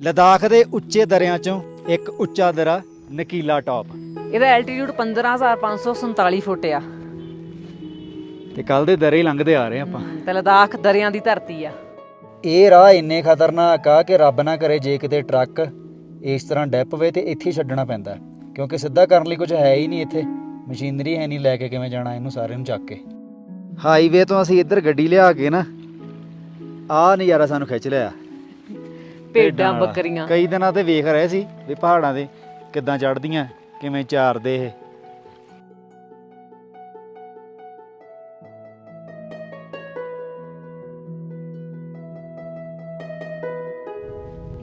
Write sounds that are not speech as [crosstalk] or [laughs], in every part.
ਲਦਾਖ ਦੇ ਉੱਚੇ ਦਰਿਆਂ ਚੋਂ ਇੱਕ ਉੱਚਾ ਦਰਾ ਨਕੀਲਾ ਟਾਪ ਇਹਦਾ ਐਲਟੀਟਿਊਡ 15547 ਫੁੱਟ ਆ ਤੇ ਕੱਲ ਦੇ ਦਰੇ ਹੀ ਲੰਘਦੇ ਆ ਰਹੇ ਆਪਾਂ ਤੇ ਲਦਾਖ ਦਰਿਆਂ ਦੀ ਧਰਤੀ ਆ ਇਹ ਰਾਹ ਇੰਨੇ ਖਤਰਨਾਕ ਆ ਕਿ ਰੱਬ ਨਾ ਕਰੇ ਜੇ ਕਿਤੇ ਟਰੱਕ ਇਸ ਤਰ੍ਹਾਂ ਡਿੱਪ ਪਵੇ ਤੇ ਇੱਥੇ ਹੀ ਛੱਡਣਾ ਪੈਂਦਾ ਕਿਉਂਕਿ ਸਿੱਧਾ ਕਰਨ ਲਈ ਕੁਝ ਹੈ ਹੀ ਨਹੀਂ ਇੱਥੇ ਮਸ਼ੀਨਰੀ ਹੈ ਨਹੀਂ ਲੈ ਕੇ ਕਿਵੇਂ ਜਾਣਾ ਇਹਨੂੰ ਸਾਰੇ ਨੂੰ ਚੱਕ ਕੇ ਹਾਈਵੇ ਤੋਂ ਅਸੀਂ ਇੱਧਰ ਗੱਡੀ ਲਿਆ ਕੇ ਨਾ ਆਹ ਨਜ਼ਾਰਾ ਸਾਨੂੰ ਖਿੱਚ ਲਿਆ ਭੇਡਾਂ। ਬੱਕਰੀਆਂ। ਕਈ ਦਿਨਾਂ ਤੇ ਵੇਖ ਰਹੇ ਸੀ ਵੀ ਪਹਾੜਾਂ ਦੇ ਕਿੱਦਾਂ ਚੜਦੀਆਂ ਕਿਵੇਂ ਚਾਰਦੇ ਇਹ।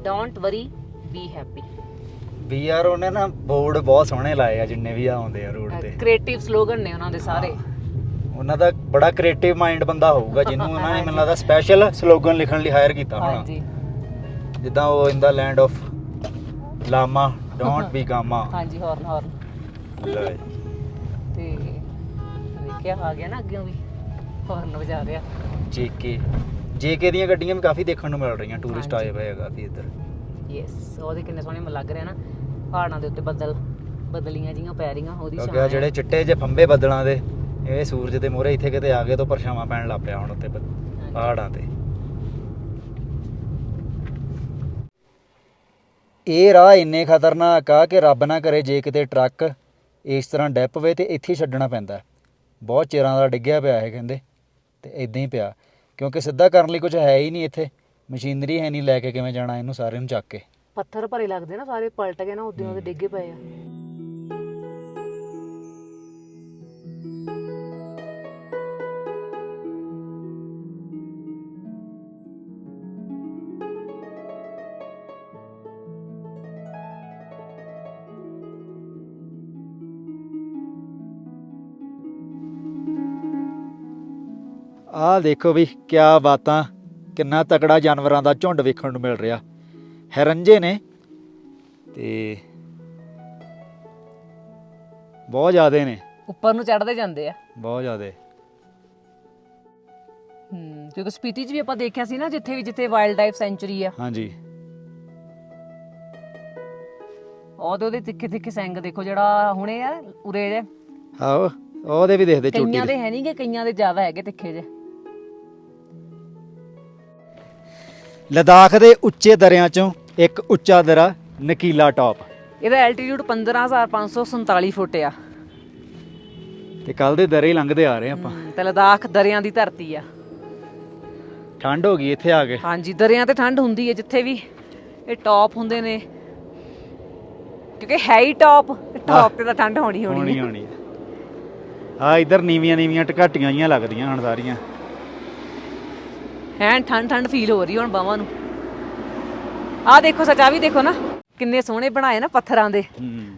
ਡੋਂਟ ਵਰੀ ਬੀ ਹੈਪੀ ਵੀ ਯਾਰ ਉਹਨੇ ਨਾ ਬੋਰਡ ਬਹੁਤ ਸੋਹਣੇ ਲਾਏ ਆ ਜਿੰਨੇ ਵੀ ਆਉਂਦੇ ਆ ਰੋਡ ਤੇ। ਕ੍ਰੀਏਟਿਵ ਸਲੋਗਨ ਨੇ ਉਹਨਾਂ ਦੇ ਸਾਰੇ। ਉਹਨਾਂ ਦਾ ਬੜਾ ਕ੍ਰੀਏਟਿਵ ਮਾਈਂਡ ਬੰਦਾ ਹੋਊਗਾ ਜਿਹਨੂੰ ਉਹਨਾਂ ਨੇ ਮੈਨੂੰ ਲੱਗਦਾ ਸਪੈਸ਼ਲ ਸਲੋਗਨ ਲਿਖਣ ਲਈ ਹਾਇਰ ਕੀਤਾ ਹੋਣਾ। ਹਾਂਜੀ। ਜਿੱਦਾਂ ਉਹ in the land of lama don't be gama. ਹਾਂਜੀ ਹੌਰਨ ਹੌਰਨ ਤੇ ਦੇਖਿਆ ਆ ਗਿਆ ਨਾ ਅੱਗੇ ਵੀ। ਹੌਰਨ ਵਜਾ ਰਿਹਾ। ਜੇਕੇ। ਜੇਕੇ ਦੀਆਂ ਗੱਡੀਆਂ ਵੀ ਕਾਫੀ ਦੇਖਣ ਨੂੰ ਮਿਲ ਰਹੀਆਂ ਟੂਰਿਸਟ ਆਏ ਹੋਏ ਆ ਕਾਫੀ ਇੱਧਰ। ਯੈਸ ਉਹਦੇ ਕਿੰਨੇ ਸੋਹਣੇ ਲੱਗ ਰਿਹਾ ਨਾ। ਪਹਾੜਾਂ ਦੇ ਉੱਤੇ ਬੱਦਲ ਬਦਲੀਆਂ ਜੀਆਂ ਪੈ ਰਹੀਆਂ ਉਹਦੀ ਆਹ ਹੈ। ਜਿਹੜੇ ਚਿੱਟੇ ਜਿਹੇ ਫੰਬੇ ਬੱਦਲਾਂ ਦੇ ਇਹ ਸੂਰਜ ਦੇ ਮੂਹਰੇ ਇੱਥੇ ਕਿਤੇ ਆ ਗਏ ਤਾਂ ਪਰਛਾਵਾਂ ਪੈਣ ਲੱਗ ਪਿਆ ਹੁਣ ਉੱਤੇ। ਪਹਾੜਾਂ ਤੇ। ਇਹ ਰਾਹ ਇੰਨੇ ਖਤਰਨਾਕ ਆ ਕਿ ਰੱਬ ਨਾ ਕਰੇ ਜੇ ਕਿਤੇ ਟਰੱਕ ਇਸ ਤਰ੍ਹਾਂ ਡਿੱਪ ਵੇ ਤੇ ਇੱਥੇ ਛੱਡਣਾ ਪੈਂਦਾ ਬਹੁਤ ਚਿਰਾਂ ਦਾ ਡਿੱਗਿਆ ਪਿਆ ਇਹ ਕਹਿੰਦੇ, ਤੇ ਇਦਾਂ ਹੀ ਪਿਆ। ਕਿਉਂਕਿ ਸਿੱਧਾ ਕਰਨ ਲਈ ਕੁਝ ਹੈ ਹੀ ਨਹੀਂ ਇੱਥੇ। ਮਸ਼ੀਨਰੀ ਹੈ ਨਹੀਂ ਲੈ ਕੇ ਕਿਵੇਂ ਜਾਣਾ, ਇਹਨੂੰ ਸਾਰੇ ਨੂੰ ਚੱਕ ਕੇ। ਪੱਥਰ ਭਰੇ ਲੱਗਦੇ ਨਾ ਸਾਰੇ, ਪਲਟ ਗਏ ਨਾ, ਉਦੋਂ ਉਹਦੇ ਡਿੱਗੇ ਪਏ ਆ। ਆਹ ਦੇਖੋ ਵੀ ਕਿਆ ਬਾਤਾਂ ਕਿੰਨਾ ਤਕੜਾ ਜਾਨਵਰਾਂ ਦਾ ਝੁੰਡ ਵੇਖਣ ਨੂੰ ਮਿਲ ਰਿਹਾ। ਹੈਰੰਜੇ ਨੇ ਤੇ ਬਹੁਤ ਜ਼ਿਆਦੇ ਨੇ। ਉੱਪਰ ਨੂੰ ਚੜਦੇ ਜਾਂਦੇ ਆ। ਬਹੁਤ ਜ਼ਿਆਦੇ। ਹੂੰ ਕਿਉਂਕਿ ਸਪੀਤੀ 'ਚ ਵੀ ਆਪਾਂ ਦੇਖਿਆ ਸੀ ਨਾ ਜਿੱਥੇ ਵੀ ਜਿੱਥੇ ਵਾਈਲਡ ਲਾਈਫ ਸੈਂਚੁਰੀ ਆ। ਹਾਂਜੀ। ਉਹਦੇ ਉਹਦੇ ਤਿੱਖੇ ਤਿੱਖੇ ਸਿੰਗ ਦੇਖੋ ਜਿਹੜਾ ਹੁਣੇ ਆ ਉਰੇ ਜੇ। ਆਓ ਉਹਦੇ ਵੀ ਦੇਖਦੇ ਚੋਟੀ ਦੇ ਦੇ ਹੈ ਨਹੀਂਗੇ ਕਈਆਂ ਦੇ ਜ਼ਿਆਦਾ ਹੈਗੇ ਤਿੱਖੇ ਜੇ। ਲਦਾਖ ਦੇ ਉੱਚੇ ਦਰਿਆਂ ਚੋਂ ਇੱਕ ਉੱਚਾ ਦਰਾ ਨਕੀਲਾ ਟਾਪ ਇਹਦਾ ਐਲਟੀਟਿਊਡ 15547 ਫੁੱਟ ਆ ਤੇ ਕੱਲ ਦੇ ਦਰੇ ਹੀ ਲੰਘਦੇ ਆ ਰਹੇ ਆਪਾਂ ਤੇ ਲਦਾਖ ਦਰਿਆਂ ਦੀ ਧਰਤੀ ਆ ਠੰਡ ਹੋ ਗਈ ਇੱਥੇ ਆ ਕੇ ਹਾਂਜੀ ਦਰਿਆਂ ਤੇ ਠੰਡ ਹੁੰਦੀ ਹੈ ਜਿੱਥੇ ਵੀ ਇਹ ਟੌਪ ਹੁੰਦੇ ਨੇ ਕਿਉਂਕਿ ਹੈ ਹੀ ਟੌਪ ਟੌਪ ਤੇ ਤਾਂ ਠੰਡ ਹੋਣੀ ਹੋਣੀ ਹੋਣੀ ਹੋਣੀ ਆ ਇਧਰ ਨੀਵੀਆਂ ਨੀਵੀਆਂ ਟਕਾਟੀਆਂ ਜੀਆਂ ਲੱਗਦੀਆਂ ਹੁਣ ਸਾਰੀਆਂ ਹੈ ਠੰਡ ਠੰਡ ਫੀਲ ਹੋ ਰਹੀ ਹੁਣ ਬਾਵਾਂ ਨੂੰ। ਆਹ ਦੇਖੋ ਸੱਚਾ ਵੀ ਦੇਖੋ ਨਾ ਕਿੰਨੇ ਸੋਹਣੇ ਬਣਾਏ ਨਾ ਪੱਥਰਾਂ ਦੇ।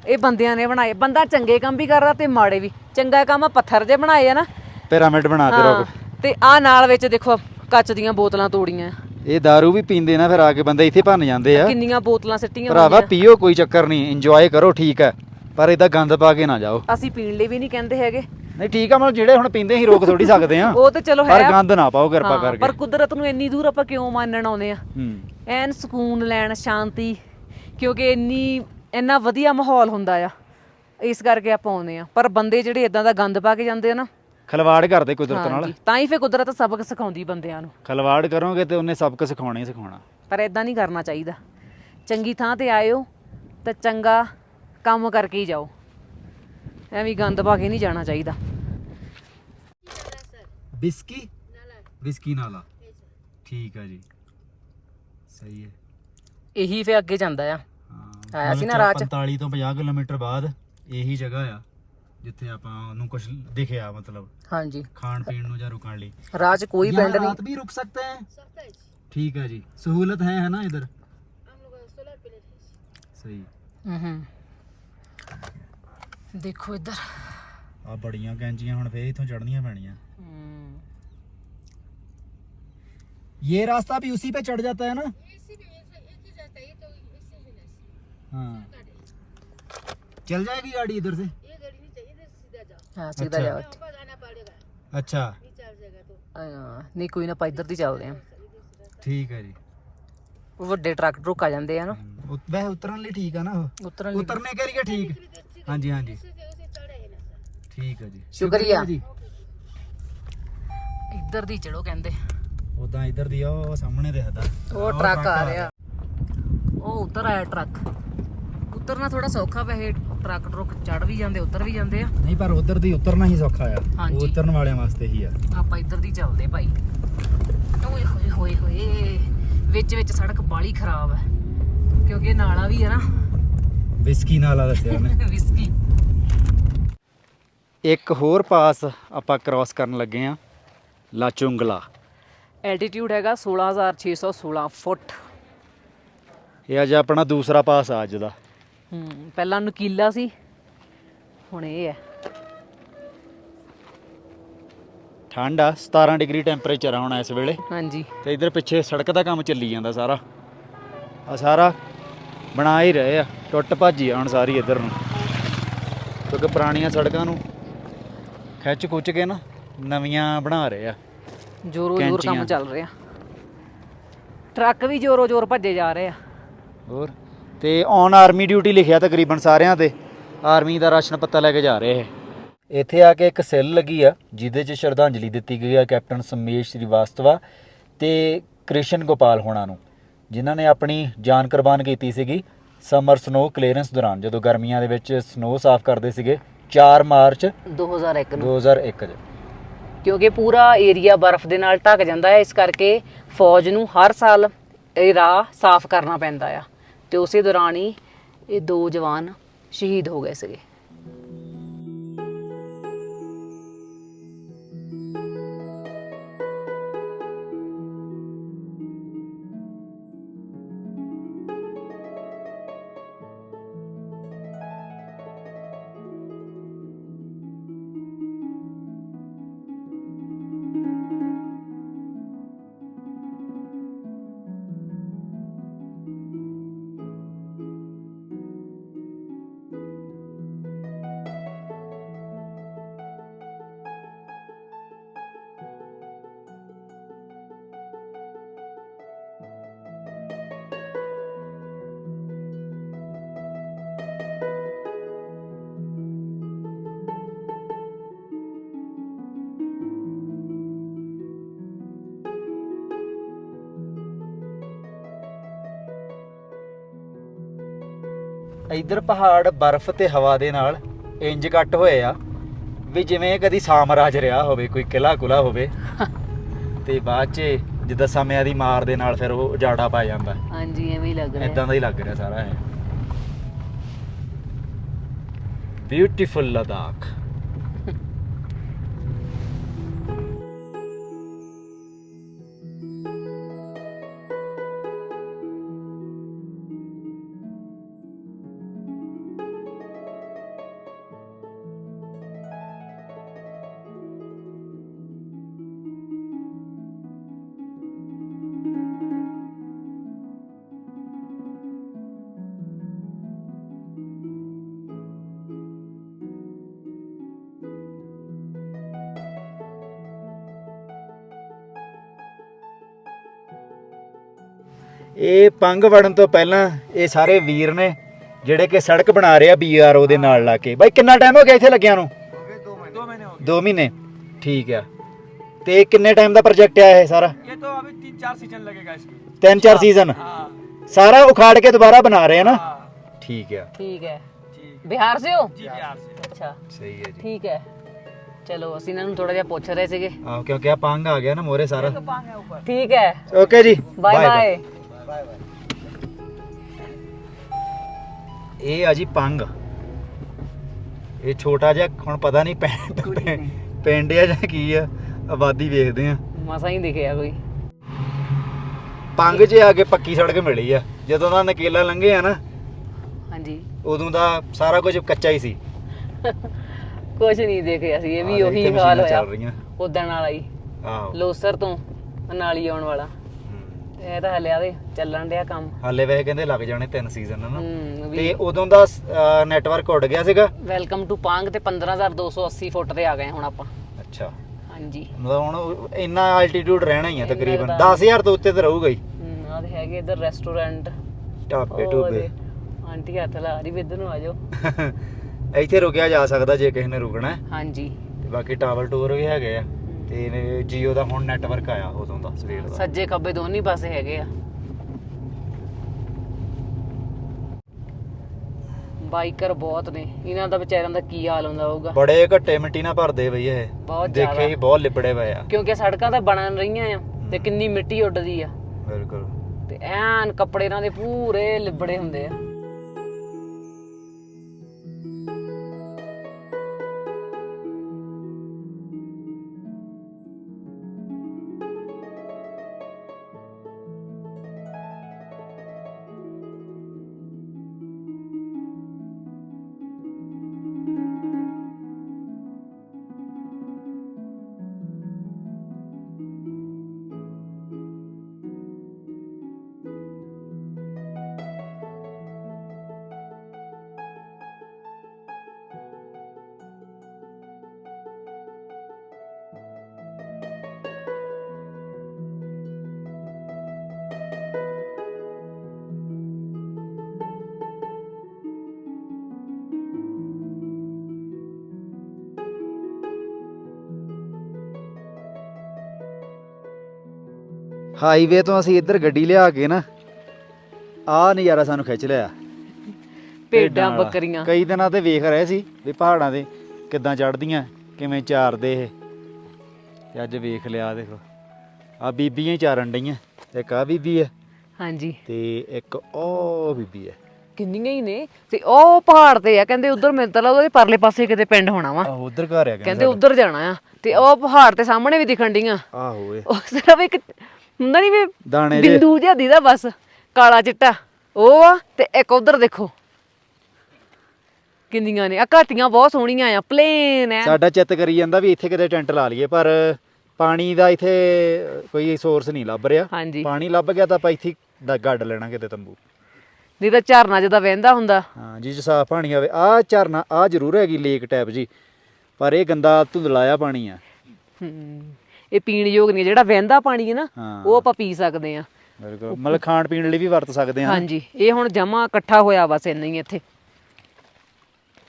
ਇਹ ਬੰਦਿਆਂ ਨੇ ਬਣਾਏ। ਬੰਦਾ ਚੰਗੇ ਕੰਮ ਵੀ ਕਰਦਾ ਤੇ ਮਾੜੇ ਵੀ। ਚੰਗਾ ਕੰਮ ਆ ਪੱਥਰ ਜੇ ਬਣਾਏ ਆ ਨਾ। ਪਿਰਾਮਿਡ ਬਣਾ ਹਾਂ, ਰੋਕ ਤੇ ਆ ਨਾਲ ਵਿੱਚ ਦੇਖੋ ਕੱਚ ਦੀਆਂ ਬੋਤਲਾਂ ਤੋੜੀਆਂ। ਇਹ दारू ਵੀ ਪੀਂਦੇ ਨਾ ਫਿਰ ਆ ਕੇ ਬੰਦੇ ਇੱਥੇ ਭੰਨ ਜਾਂਦੇ ਆ। ਕਿੰਨੀਆਂ ਬੋਤਲਾਂ ਸਿੱਟੀਆਂ ਭਰਾਵਾ ਹੋਈਆਂ। ਪੀਓ ਕੋਈ ਚੱਕਰ ਨਹੀਂ ਇੰਜੋਏ ਕਰੋ ਠੀਕ ਹੈ। ਪਰ ਇਹਦਾ ਗੰਦ ਪਾ ਕੇ ਨਾ ਜਾਓ। ਅਸੀਂ ਪੀਣ ਲਈ ਵੀ ਨਹੀਂ ਕਹਿੰਦੇ ਹੈਗੇ। ਨਹੀਂ ਠੀਕ ਆ ਮਤਲਬ ਜਿਹੜੇ ਹੁਣ ਪੀਂਦੇ ਹੀ ਰੋਕ ਥੋੜੀ ਸਕਦੇ ਆ ਉਹ ਤੇ ਚਲੋ ਹੈ। ਪਰ। ਗੰਦ ਨਾ ਪਾਓ ਕਿਰਪਾ ਹਾਂ, ਕਰਕੇ। ਪਰ ਕੁਦਰਤ ਨੂੰ ਇੰਨੀ ਦੂਰ ਆਪਾਂ ਕਿਉਂ ਮੰਨਣ ਆਉਂਦੇ ਆ ਹੂੰ। ਐਨ ਸਕੂਨ ਲੈਣ ਸ਼ਾਂਤੀ ਕਿਉਂਕਿ ਇੰਨੀ ਇੰਨਾ ਵਧੀਆ ਮਾਹੌਲ ਹੁੰਦਾ ਆ। ਇਸ ਕਰਕੇ ਆਪਾਂ ਆਉਂਦੇ ਆ ਪਰ ਬੰਦੇ ਜਿਹੜੇ ਇਦਾਂ ਦਾ ਗੰਦ ਪਾ ਕੇ ਜਾਂਦੇ ਆ ਨਾ ਖਲਵਾੜ ਕਰਦੇ ਕੁਦਰਤ ਨਾਲ। ਹਾਂਜੀ, ਤਾਂ ਹੀ ਫੇ ਕੁਦਰਤ ਸਬਕ ਸਿਖਾਉਂਦੀ ਬੰਦਿਆਂ ਨੂੰ। ਖਲਵਾੜ ਕਰੋਗੇ ਤੇ ਉਹਨੇ ਸਬਕ ਸਿਖਾਉਣਾ ਹੀ ਸਿਖਾਉਣਾ। ਪਰ ਇਦਾਂ ਨਹੀਂ ਕਰਨਾ ਚਾਹੀਦਾ। ਚੰਗੀ ਥਾਂ ਤੇ ਆਇਓ ਤਾਂ ਚੰਗਾ ਕੰਮ ਕਰਕੇ ਹੀ ਜਾਓ। ਐਵੇਂ ਗੰਦ ਪਾ ਕੇ ਨਹੀਂ ਜਾਣਾ ਚਾਹੀਦਾ। ਬਿਸਕੀ? ਬਿਸਕੀ ਨਾਲਾ। ਠੀਕ ਆ ਜੀ। ਸਹੀ ਹੈ। ਇਹੀ ਫੇ ਅੱਗੇ ਜਾਂਦਾ ਆ। ਆਇਆ ਸੀ ਨਾ ਰਾਹ 45 ਤੋਂ 50 ਕਿਲੋਮੀਟਰ ਬਾਅਦ ਇਹੀ ਜਗ੍ਹਾ ਆ ਜਿੱਥੇ ਆਪਾਂ ਨੂੰ ਕੁਝ ਦਿਖਿਆ ਮਤਲਬ ਹਾਂਜੀ। ਖਾਣ ਪੀਣ ਨੂੰ ਜਾਂ ਰੁਕਣ ਲਈ। ਰਾਹ ਕੋਈ ਪਿੰਡ ਨਹੀਂ। ਰਾਤ ਵੀ ਰੁਕ ਸਕਤੇ ਹੈ? ਠੀਕ ਹੈ ਜੀ। ਸਹੂਲਤ ਹੈ ਹੈ ਨਾ ਇਧਰ? ਸਹੀ। ਦੇਖੋ ਇੱਧਰ ਆ ਬੜੀਆਂ ਕੈਂਚੀਆਂ ਹੁਣ ਫੇਰ ਇਥੋਂ ਚੜਨੀਆਂ ਪੈਣੀਆਂ ये रास्ता भी उसी पे चढ़ जाता है ना हाँ चल जाएगी गाड़ी इधर से ਹਾਂ ਸਿੱਧਾ ਅੱਛਾ। ਜਾਓ अच्छा ਹਾਂ, ਨਹੀਂ ਕੋਈ ਨਾ ਆਪਾਂ ਇੱਧਰ ਦੀ ਚੱਲਦੇ ਆ ठीक है जी ਵੱਡੇ ਟਰੱਕ ਟਰੁੱਕ ਆ ਜਾਂਦੇ ਆ ਨਾ ਵੈਸੇ ਉਤਰਨ ਲਈ ਠੀਕ ਆ ਨਾ ਉਹ ਉਤਰਨ ਲਈ ਉਤਰਨੇ ਕਰੀਏ ਠੀਕ ਹਾਂਜੀ ਹਾਂਜੀ। ਠੀਕ ਹੈ ਜੀ। ਸ਼ੁਕਰੀਆ। ਜੀ। ਇੱਧਰ ਦੀ ਚੜੋ ਕਹਿੰਦੇ। ਉਦਾਂ ਇੱਧਰ ਦੀ ਆ ਉਹ ਸਾਹਮਣੇ ਦੇਖਦਾ ਉਹ ਟਰੱਕ ਆ ਰਿਹਾ। ਉਹ ਉਤਰ ਆਇਆ ਟਰੱਕ। ਉਤਰਨਾ ਥੋੜਾ ਸੌਖਾ ਵੈਸੇ ਟਰੱਕ ਟਰੁੱਕ ਚੜ ਵੀ ਜਾਂਦੇ ਉਤਰ ਵੀ ਜਾਂਦੇ ਆ। ਨਹੀਂ ਪਰ ਉਧਰ ਦੀ ਉਤਰਨਾ ਹੀ ਸੌਖਾ ਆ। ਹਾਂਜੀ। ਉਹ ਉਤਰਨ ਵਾਲਿਆਂ ਵਾਸਤੇ ਹੀ ਆ। ਆਪਾਂ ਇੱਧਰ ਦੀ ਚੱਲਦੇ ਭਾਈ। ਓਏ ਹੋਏ ਹੋਏ ਹੋਏ। ਵਿੱਚ ਵਿੱਚ ਸੜਕ ਬਾਲੀ ਖਰਾਬ ਹੈ। ਕਿਉਂਕਿ ਇਹ ਨਾਲਾ ਵੀ ਹੈ ਨਾ। ਵਿਸਕੀ ਨਾਲਾ ਦੱਸਿਆ ਉਹਨੇ। [laughs] ਵਿਸਕੀ ਇੱਕ ਹੋਰ ਪਾਸ ਆਪਾਂ ਕ੍ਰਾਸ ਕਰਨ ਲੱਗੇ ਆ ਲਾਚੁੰਗਲਾ ਐਲਟੀਟਿਊਡ ਹੈਗਾ 16616 ਫੁੱਟ। ਇਹ ਅੱਜ ਆਪਣਾ ਦੂਸਰਾ ਪਾਸ ਆ ਅੱਜ ਦਾ। ਹੂੰ ਪਹਿਲਾਂ ਨਕੀਲਾ ਸੀ ਹੁਣ ਇਹ ਹੈ। ਠੰਡ ਆ 17 ਡਿਗਰੀ ਟੈਂਪਰੇਚਰ ਆ ਹੁਣ ਇਸ ਵੇਲੇ। ਹਾਂਜੀ। ਤੇ ਇਧਰ ਪਿੱਛੇ ਸੜਕ ਦਾ ਕੰਮ ਚੱਲੀ ਜਾਂਦਾ ਸਾਰਾ। ਆ ਸਾਰਾ ਬਣਾ ਹੀ ਰਹੇ ਆ ਟੁੱਟ ਭੱਜੀ ਆ ਹੁਣ ਸਾਰੀ ਇਧਰ ਨੂੰ। ਕਿਉਂਕਿ ਪੁਰਾਣੀਆਂ ਸੜਕਾਂ ਨੂੰ ਖਿੱਚ ਖੁੱਚ ਕੇ ਨਾ ਨਵੀਆਂ ਬਣਾ ਰਹੇ ਆ ਜੋਰੋ ਜੋਰ ਕੰਮ। ਚੱਲ ਰਿਹਾ। ਟਰੱਕ ਵੀ ਜੋਰੋ ਜੋਰ ਭੱਜੇ ਜਾ ਰਹੇ ਆ। ਹੋਰ ਤੇ ਔਨ ਆਰਮੀ ਡਿਊਟੀ ਲਿਖਿਆ ਤਕਰੀਬਨ ਸਾਰਿਆਂ ਤੇ ਆਰਮੀ ਦਾ ਰਾਸ਼ਨ ਪੱਤਾ ਲੈ ਕੇ ਜਾ ਰਹੇ ਇਹ। ਇੱਥੇ ਆ ਕੇ ਇੱਕ ਸੈੱਲ ਲੱਗੀ ਆ ਜਿਹਦੇ 'ਚ ਸ਼ਰਧਾਂਜਲੀ ਦਿੱਤੀ ਗਈ ਆ ਕੈਪਟਨ ਸਮੇਸ਼ ਸ੍ਰੀਵਾਸਤਵਾ ਤੇ ਕ੍ਰਿਸ਼ਨ ਗੋਪਾਲ ਹੋਣਾ ਨੂੰ। ਜਿਨ੍ਹਾਂ ਨੇ ਆਪਣੀ ਜਾਨ ਕੁਰਬਾਨ ਕੀਤੀ ਸੀਗੀ। ਸਮਰ ਸਨੋ ਕਲੀਅਰੈਂਸ ਦੌਰਾਨ ਜਦੋਂ ਗਰਮੀਆਂ ਦੇ ਵਿੱਚ ਸਨੋ ਸਾਫ਼ ਕਰਦੇ ਸੀਗੇ 4 ਮਾਰਚ 2001 ਨੂੰ। 2001 'ਚ। ਕਿਉਂਕਿ ਪੂਰਾ ਏਰੀਆ ਬਰਫ਼ ਦੇ ਨਾਲ ਢੱਕ ਜਾਂਦਾ ਹੈ ਇਸ ਕਰਕੇ ਫੌਜ ਨੂੰ ਹਰ ਸਾਲ ਇਹ ਰਾਹ ਸਾਫ਼ ਕਰਨਾ ਪੈਂਦਾ ਆ। ਤੇ ਉਸੇ ਦੌਰਾਨ ਹੀ ਇਹ ਦੋ ਜਵਾਨ ਸ਼ਹੀਦ ਹੋ ਗਏ ਸੀਗੇ। ਇਧਰ ਪਹਾੜ ਬਰਫ਼ ਤੇ ਹਵਾ ਦੇ ਨਾਲ ਇੰਜ ਕੱਟ ਹੋਏ ਆ ਵੀ ਜਿਵੇਂ ਕਦੀ ਸਾਮਰਾਜ ਰਿਹਾ ਹੋਵੇ ਕੋਈ ਕਿਲਾ ਕੁਲਾ ਹੋਵੇ। [laughs] ਤੇ ਬਾਅਦ 'ਚ ਜਿੱਦਾਂ ਸਮਿਆਂ ਦੀ ਮਾਰ ਦੇ ਨਾਲ ਫਿਰ ਉਹ ਉਜਾੜਾ ਪਾ ਜਾਂਦਾ। ਹਾਂਜੀ ਐਵੇਂ ਹੀ ਲੱਗ ਇਦਾਂ ਦਾ ਹੀ ਲੱਗ ਰਿਹਾ ਸਾਰਾ ਇਹ। ਬਿਊਟੀਫੁਲ ਲਦਾਖ ਇਹ ਪੰਗ ਵੜਨ ਤੋਂ ਪਹਿਲਾਂ ਇਹ ਸਾਰੇ ਵੀਰ ਨੇ ਜਿਹੜੇ ਕਿ ਸੜਕ ਬਣਾ ਰਹੇ ਆ ਬੀਆਰਓ ਦੇ ਨਾਲ ਲਾ ਕੇ ਬਾਈ ਕਿੰਨਾ ਟਾਈਮ ਹੋ ਗਿਆ ਇੱਥੇ ਲੱਗਿਆਂ ਨੂੰ 2 ਮਹੀਨੇ 2 ਮਹੀਨੇ ਠੀਕ ਆ ਤੇ ਕਿੰਨੇ ਟਾਈਮ ਦਾ ਪ੍ਰੋਜੈਕਟ ਆ ਇਹ ਸਾਰਾ ये तो अभी तीन चार सीजन लगेगा इसमें ਤਿੰਨ ਚਾਰ ਸੀਜ਼ਨ हाँ ਸਾਰਾ ਉਖਾੜ ਕੇ ਦੁਬਾਰਾ ਬਣਾ ਰਹੇ ਆ ਨਾ हाँ ਠੀਕ ਆ ਠੀਕ ਹੈ ठीक ਬਿਹਾਰ ਸੇ ਹੋ जी बिहार से ਅੱਛਾ ਸਹੀ ਹੈ ਜੀ ਠੀਕ ਹੈ ਚਲੋ ਅਸੀਂ ਇਹਨਾਂ ਨੂੰ ਥੋੜਾ ਜਿਹਾ ਪੁੱਛ ਰਹੇ ਸੀਗੇ ਆਹ ਕਿਉਂਕਿ ਆ ਪੰਗ ਆ ਗਿਆ ਨਾ ਮੋਰੇ ਸਾਰਾ ਠੀਕ ਹੈ ਓਕੇ ਜੀ ਬਾਏ ਬਾਏ ਇਹ ਆ ਜੀ ਪੰਗ। ਇਹ ਛੋਟਾ ਜਿਹਾ ਹੁਣ ਪਤਾ ਨਹੀਂ ਪਿੰਡ ਪਿੰਡ ਆ ਜਾਂ ਕੀ ਆ ਆਬਾਦੀ ਵੇਖਦੇ ਆ। ਮਸਾ ਹੀ ਦਿਖਿਆ ਕੋਈ। ਪੰਗ 'ਚ ਆ ਕੇ ਪੱਕੀ ਸੜਕ ਮਿਲੀ ਆ। ਜਦੋਂ ਦਾ ਨਕੇਲਾ ਲੰਘੇ ਆ ਨਾ ਹਾਂਜੀ। ਉਦੋਂ ਦਾ ਸਾਰਾ ਕੁਝ ਕੱਚਾ ਹੀ ਸੀ। ਕੁਝ ਨਹੀਂ ਦੇਖਿਆ ਸੀ ਇਹ ਵੀ ਆਹ ਉਹੀ ਹਾਲ ਮਸ਼ੀਨਾਂ ਹੋਇਆ। ਚੱਲ ਰਹੀਆਂ। ਉਦਣ ਵਾਲਾ ਹੀ। ਆਹੋ। ਲੋਸਰ ਤੋਂ ਮਨਾਲੀ ਆਉਣ ਵਾਲਾ। ਇਹ ਤਾਂ ਹਲਿਆ ਦੇ ਚੱਲਣ ਡਿਆ ਕੰਮ। ਹਾਲੇ ਵੈਸੇ ਕਹਿੰਦੇ ਲੱਗ ਜਾਣੇ ਤਿੰਨ ਸੀਜ਼ਨ ਨਾ ਹੂੰ ਤੇ ਉਦੋਂ ਦਾ ਨੈਟਵਰਕ ਉੱਡ ਗਿਆ ਸੀਗਾ? ਵੈਲਕਮ ਟੂ ਪਾਂਗ ਤੇ 15280 ਫੁੱਟ ਤੇ ਆ ਗਏ ਹੁਣ ਆਪਾਂ। ਅੱਛਾ। ਹਾਂਜੀ। ਮਤਲਬ ਹੁਣ ਇੰਨਾ ਆਲਟੀਟਿਊਡ ਰਹਿਣਾ ਹੀ ਆ ਤਕਰੀਬਨ। ਤਾਂ- 10000 ਤੋਂ ਉੱਤੇ ਤਾਂ ਰਹੂਗਾ ਹੀ। ਹੂੰ, ਉਹਨਾਂ ਦੇ ਹੈਗੇ ਇਧਰ ਰੈਸਟੋਰੈਂਟ ਢੂਬੇ ਉਹਦੇ ਆਂਟੀ ਹੱਥ ਲਾ ਰਹੀ ਵੀ ਇੱਧਰ ਨੂੰ ਆ ਜਾਓ। ਇੱਥੇ ਰੁਕਿਆ ਜਾ ਸਕਦਾ ਜੇ ਕਿਸੇ ਨੇ ਰੁਕਣਾ। ਹੈ। ਹਾਂਜੀ। ਤੇ ਬਾਕੀ ਟਾਵਰ ਟੂਰ ਵੀ ਹੈਗੇ ਆ। ਤੇ ਜੀਓ ਦਾ ਹੁਣ ਨੈਟਵਰਕ ਆਇਆ ਉਦੋਂ ਦਾ ਸਵੇਰ ਦਾ। ਸੱਜੇ ਖੱਬੇ ਦੋਨੇ ਪਾਸੇ ਹੈਗੇ ਆ। ਬਾਈਕਰ ਬਹੁਤ ਨੇ। ਇਹਨਾਂ ਦਾ ਵਿਚਾਰਿਆਂ ਦਾ ਕੀ ਹਾਲ ਹੁੰਦਾ ਹੋਊਗਾ? ਬੜੇ ਘੱਟੇ ਮਿੱਟੀ ਨਾਲ ਭਰਦੇ ਬਈ ਇਹ। ਬਹੁਤ ਦੇਖੇ ਹੀ ਬਹੁਤ ਲਿਬੜੇ ਪਏ ਆ। ਕਿਉਂਕਿ ਸੜਕਾਂ ਤਾਂ ਬਣਨ ਰਹੀਆਂ ਆ ਤੇ ਕਿੰਨੀ ਮਿੱਟੀ ਉੱਡਦੀ ਆ। ਬਿਲਕੁਲ। ਤੇ ਐਨ ਕੱਪੜੇ ਇਹਨਾਂ ਦੇ ਪੂਰੇ ਲਿਬੜੇ ਹੁੰਦੇ ਆ। ਹਾਈਵੇ ਤੋਂ ਅਸੀਂ ਇੱਧਰ ਗੱਡੀ ਲਿਆ ਕੇ ਨਾ ਆਹ ਨਜ਼ਾਰਾ ਸਾਨੂੰ ਖਿੱਚ ਲਿਆ। ਭੇਡਾਂ ਵਾਲਾ। ਬੱਕਰੀਆਂ। ਕਈ ਦਿਨਾਂ ਤੇ ਵੇਖ ਰਹੇ ਸੀ ਵੀ ਪਹਾੜਾਂ ਦੇ ਕਿੱਦਾਂ ਚੜਦੀਆਂ ਕਿਵੇਂ ਚਾਰਦੇ ਇਹ। ਤੇ ਅੱਜ ਵੇਖ ਲਿਆ ਦੇਖੋ। ਆ ਬੀਬੀਆਂ ਹੀ ਚਾਰਨ ਡਈਆਂ ਇੱਕ ਆ ਬੀਬੀ ਹੈ ਹਾਂਜੀ। ਤੇ ਇੱਕ ਉਹ ਬੀਬੀ ਹੈ ਕਿੰਨੀਆਂ ਹੀ ਨੇ। ਤੇ ਉਹ ਪਹਾੜ ਤੇ ਆ ਕਹਿੰਦੇ ਉਧਰ ਮੈਨੂੰ ਤਾਂ ਲੱਗਦਾ ਉਹਦੇ ਪਰਲੇ ਪਾਸੇ ਕਿਤੇ ਪਿੰਡ ਹੋਣਾ ਵਾ। ਆਹ ਉਧਰ ਘਰ ਆ ਕਹਿੰਦੇ ਉਧਰ ਜਾਣਾ ਆ। ਤੇ ਉਹ ਪਹਾੜ ਤੇ ਸਾਹਮਣੇ ਵੀ ਦਿਖਣ ਡੀਆਂ ਆਹੋ ਇਹ ਉਹ ਸਿਰਫ ਇੱਕ ਹੁੰਦਾ ਨਹੀਂ ਵੀ ਦਾਣੇ ਜੇ। ਬਿੰਦੂ ਜਿਹਾ ਦੀਦਾ ਬਸ ਕਾਲਾ ਚਿੱਟਾ। ਉਹ ਆ ਤੇ ਇੱਕ ਉਧਰ ਦੇਖੋ। ਕਿੰਨੀਆਂ ਨੇ। ਆ ਘਾਟੀਆਂ ਬਹੁਤ ਸੋਹਣੀਆਂ ਆ ਪਲੇਨ ਐ ਸਾਡਾ ਚਿੱਤ ਕਰੀ ਜਾਂਦਾ ਵੀ ਇੱਥੇ ਕਿਤੇ ਟੈਂਟ ਲਾ ਲਈਏ ਪਰ ਪਾਣੀ ਦਾ ਇੱਥੇ ਕੋਈ ਸੋਰਸ ਨਹੀਂ ਲੱਭ ਰਿਹਾ। ਹਾਂਜੀ। ਪਾਣੀ ਲੱਭ ਗਿਆ ਤਾਂ ਆਪਾਂ ਇੱਥੇ ਹੀ ਡ- ਗੱਡ ਲੈਣਾ ਕਿਤੇ ਤੰਬੂ। ਨਹੀਂ ਤਾਂ ਝਰਨਾ ਜਿਹਦਾ ਵਹਿੰਦਾ ਹੁੰਦਾ। ਹਾਂ ਜੀ ਚ ਸਾਫ਼ ਪਾਣੀ ਆਵੇ। ਆ ਝਰਨਾ ਆ ਜ਼ਰੂਰ ਹੈਗੀ ਲੇਕ ਟਾਈਪ ਜੀ। ਪਰ ਇਹ ਗੰਦਾ ਧੁੰਦਲਾਇਆ ਪਾਣੀ ਆ। ਹੂੰ। ਇਹ ਪੀਣ ਯੋਗ ਨਹੀਂ ਜਿਹੜਾ ਵਹਿੰਦਾ ਪਾਣੀ ਹੈ ਨਾ ਹਾਂ। ਉਹ ਆਪਾਂ ਪੀ ਸਕਦੇ ਆ ਬਿਲਕੁਲ। ਮਤਲਬ ਖਾਣ ਪੀਣ ਲਈ ਵੀ ਵਰਤ ਸਕਦੇ ਹਾਂ। ਹਾਂਜੀ ਇਹ ਹੁਣ ਜਮਾ ਇਕੱਠਾ ਹੋਇਆ ਬਸ ਇੰਨਾ ਹੀ ਇੱਥੇ।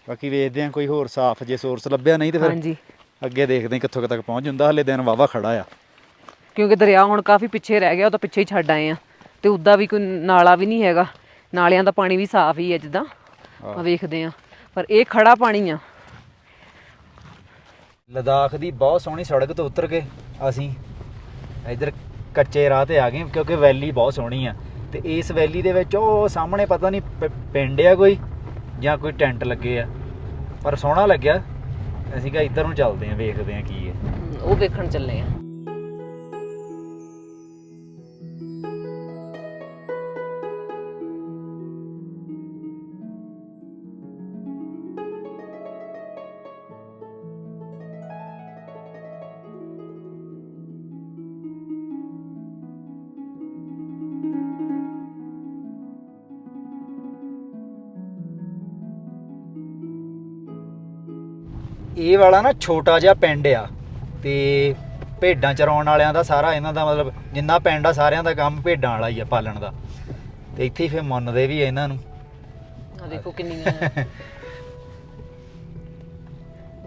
ਬਾਕੀ ਵੇਖਦੇ ਹਾਂ ਕੋਈ ਹੋਰ ਸਾਫ਼ ਜੇ ਸੋਰਸ ਲੱਭਿਆ ਨਹੀਂ ਤੇ ਫਿਰ ਹਾਂਜੀ। ਅੱਗੇ ਦੇਖਦੇ ਹਾਂ ਕਿੱਥੋਂ ਕੁ ਤੱਕ ਪਹੁੰਚ ਹੁੰਦਾ ਹਲੇ ਦਿਨ ਵਾਵਾ ਖੜਾ ਆ। ਕਿਉਂਕਿ ਦਰਿਆ ਹੁਣ ਕਾਫੀ ਪਿੱਛੇ ਰਹਿ ਗਿਆ ਉਹ ਤਾਂ ਪਿੱਛੇ ਹੀ ਛੱਡ ਆਏ ਆ ਤੇ ਉੱਦਾਂ ਵੀ ਕੋਈ ਨਾਲਾ ਵੀ ਨਹੀਂ ਹੈਗਾ। ਨਾਲਿਆਂ ਦਾ ਪਾਣੀ ਵੀ ਸਾਫ਼ ਹੀ ਹੈ ਜਿੱਦਾਂ। ਆ ਵੇਖਦੇ ਆ ਪਰ ਇਹ ਖੜਾ ਪਾਣੀ ਆ। ਲਦਾਖ ਦੀ ਬਹੁਤ ਸੋਹਣੀ ਸੜਕ ਤੋਂ ਉਤਰ ਕੇ ਅਸੀਂ ਇਧਰ ਕੱਚੇ ਰਾਹ ਤੇ ਆ ਗਏ ਕਿਉਂਕਿ ਵੈਲੀ ਬਹੁਤ ਸੋਹਣੀ ਆ। ਤੇ ਇਸ ਵੈਲੀ ਦੇ ਵਿੱਚ ਉਹ ਸਾਹਮਣੇ ਪਤਾ ਨਹੀਂ ਪਿੰਡ ਆ ਕੋਈ ਜਾਂ ਕੋਈ ਟੈਂਟ ਲੱਗੇ ਆ। ਪਰ ਸੋਹਣਾ ਲੱਗਿਆ। ਅਸੀਂ ਕਿਹਾ ਇੱਧਰ ਨੂੰ ਚੱਲਦੇ ਆ ਵੇਖਦੇ ਆ ਕੀ ਹੈ। ਉਹ ਵੇਖਣ ਚੱਲੇ ਆ ਇਹ ਵਾਲਾ ਨਾ ਛੋਟਾ ਜਿਹਾ ਪਿੰਡ ਆ ਤੇ ਭੇਡਾਂ ਚਰਾਉਣ ਵਾਲਿਆਂ ਦਾ ਸਾਰਾ ਇਹਨਾਂ ਦਾ ਮਤਲਬ ਜਿੰਨਾ ਪਿੰਡ ਆ ਸਾਰਿਆਂ ਦਾ ਕੰਮ ਭੇਡਾਂ ਵਾਲਾ ਹੀ ਆ ਪਾਲਣ ਦਾ। ਤੇ ਇੱਥੇ ਹੀ ਫਿਰ ਮੰਨਦੇ ਵੀ ਇਹਨਾਂ ਨੂੰ। ਆ ਦੇਖੋ ਕਿੰਨੀਆਂ।